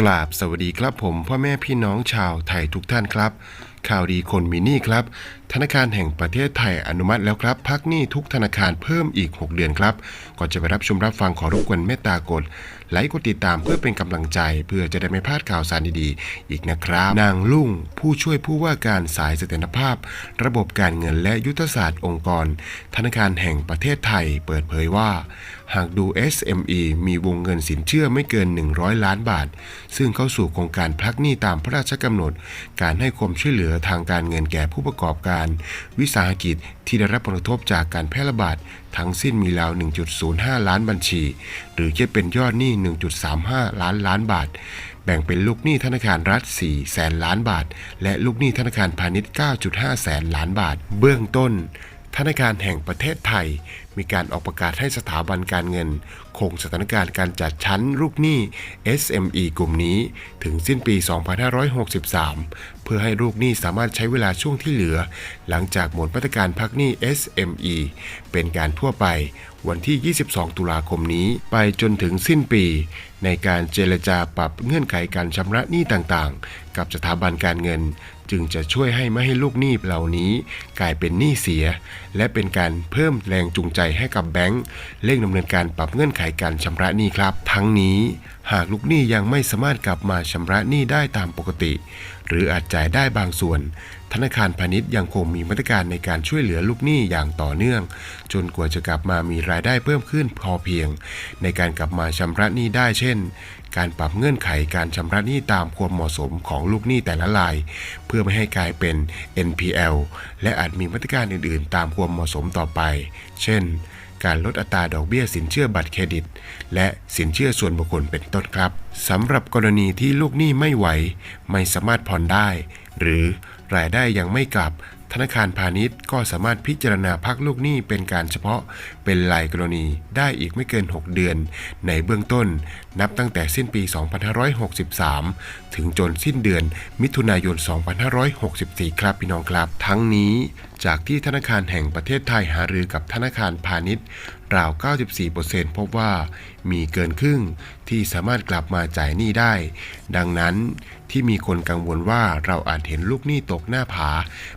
กราบสวัสดีครับผมพ่อแม่พี่น้องชาวไทยทุกท่านครับข่าวดีคนมีหนี้ครับ ธนาคารแห่งประเทศไทยอนุมัติแล้วครับ พักหนี้ทุกธนาคารเพิ่มอีก 6 เดือนครับ ก่อนจะไปรับชมรับฟังขอรบกวนเมตตากดไลค์กดติดตามเพื่อเป็นกำลังใจ เพื่อจะได้ไม่พลาดข่าวสารดีๆ อีกนะครับ นางลุ่ง ผู้ช่วยผู้ว่าการสายเสถียรภาพ ระบบการเงินและยุทธศาสตร์องค์กร ธนาคารแห่งประเทศไทย เปิดเผยว่า หากดู SME มีวงเงินสินเชื่อไม่เกิน 100 ล้านบาท ซึ่งเข้าสู่โครงการพักหนี้ตามพระราชกำหนด การให้ความช่วยเหลือทางการเงินแก่ผู้ประกอบการ วิสาหกิจที่ได้รับผลกระทบจากการแพร่ระบาดทั้งสิ้นมีราว 1.05 ล้านบัญชี หรือคิดเป็นยอดหนี้ 1.35 ล้านล้านบาท แบ่งเป็นลูกหนี้ธนาคารรัฐ 4 แสนล้านบาท และลูกหนี้ธนาคารพาณิชย์ 9.5 แสนล้านบาท เบื้องต้นธนาคารแห่งประเทศไทยมีการออกประกาศให้สถาบันการเงิน คงสถานการณ์การจัดชั้นลูกหนี้ SME กลุ่มนี้ ถึงสิ้นปี 2563 เพื่อให้ลูกหนี้สามารถใช้เวลาช่วงที่เหลือ หลังจากหมดมาตรการพักหนี้ SME เป็นการทั่วไปวันที่ 22 ตุลาคมนี้ ไปจนถึงสิ้นปี ในการเจรจาปรับเงื่อนไขการชำระหนี้ต่างๆ กับสถาบันการเงิน จึงจะช่วยให้ไม่ให้ลูกหนี้เหล่านี้ กลายเป็นหนี้เสีย และเป็นการเพิ่มแรงจูงใจให้กับแบงก์เร่งดำเนินการปรับเงื่อนไขการชำระหนี้ครับ ทั้งนี้หากลูกหนี้ยังไม่สามารถกลับมาชำระหนี้ได้ตามปกติ หรืออาจจ่ายได้บางส่วน ธนาคารพาณิชย์ยังคงมีมาตรการในการช่วยเหลือลูกหนี้อย่างต่อเนื่อง จนกว่าจะกลับมามีรายได้เพิ่มขึ้นพอเพียง ในการกลับมาชำระหนี้ได้เช่น การปรับเงื่อนไขการชำระหนี้ตามความเหมาะสมของลูกหนี้แต่ละราย เพื่อไม่ให้กลายเป็น NPL และอาจมีมาตรการอื่นๆ ตามความเหมาะสมต่อไป เช่น การลดอัตราดอกเบี้ยสินเชื่อบัตรเครดิต และสินเชื่อส่วนบุคคลเป็นต้นครับสำหรับกรณีที่ลูกหนี้ไม่ไหว ไม่สามารถผ่อนได้ หรือรายได้ยังไม่กลับ ธนาคารพาณิชย์ก็สามารถพิจารณาพักลูกหนี้เป็นการเฉพาะเป็นรายกรณีได้อีกไม่เกิน 6 เดือน ในเบื้องต้น นับตั้งแต่สิ้นปี 2563 ถึงจนสิ้นเดือนมิถุนายน 2564 ครับพี่น้องครับ ทั้งนี้จากที่ธนาคารแห่งประเทศไทยหารือกับธนาคารพาณิชย์ ราว 94%พบว่ามีเกินครึ่งที่สามารถกลับมาจ่ายหนี้ได้ ดังนั้นที่มีคนกังวลว่าเราอาจเห็นลูกหนี้ตกหน้าผา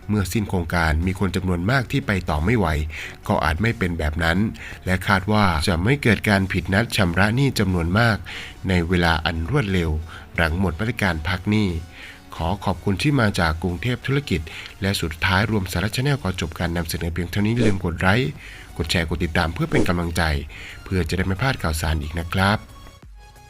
เมื่อสิ้นโครงการมีคนจำนวนมากที่ไปต่อไม่ไหว ก็อาจไม่เป็นแบบนั้น และคาดว่าจะไม่เกิดการผิดนัดชำระหนี้จำนวนมาก ในเวลาอันรวดเร็ว หลังหมดมาตรการพักหนี้ขอขอบคุณที่มาจากกรุงเทพธุรกิจ และสุดท้ายรวมสาระชาแนลขอจบการนำเสนอเพียงเท่านี้อย่าลืมกดไลค์ กดแชร์กดติดตามเพื่อเป็นกำลังใจ เพื่อจะได้ไม่พลาดข่าวสารอีกนะครับ